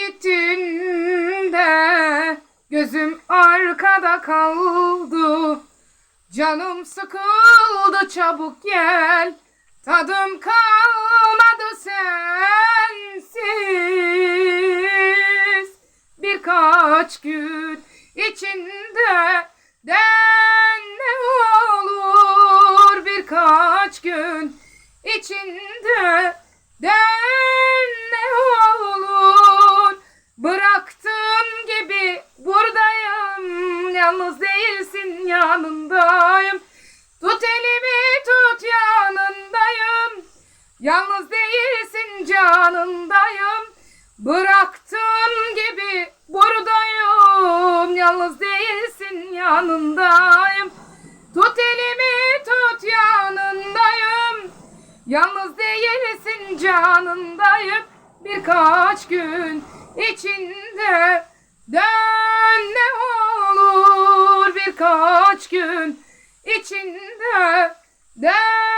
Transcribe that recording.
gittin de gözüm arkada kaldı. Canım sıkıldı çabuk gel. Tadım kalmadı sensiz. Birkaç gün içinde den ne olur birkaç gün içinde den ne olur bıraktığım gibi buradayım. Yalnız değilsin yanındayım. Tut elimi tut yanındayım. Yalnız değilsin canındayım. Bıraktığım gibi buradayım. Yalnız değilsin yanındayım. Tut elimi tut yanındayım. Yalnız değilsin canındayım. Birkaç gün içinde dön ne olur birkaç gün içinde dön.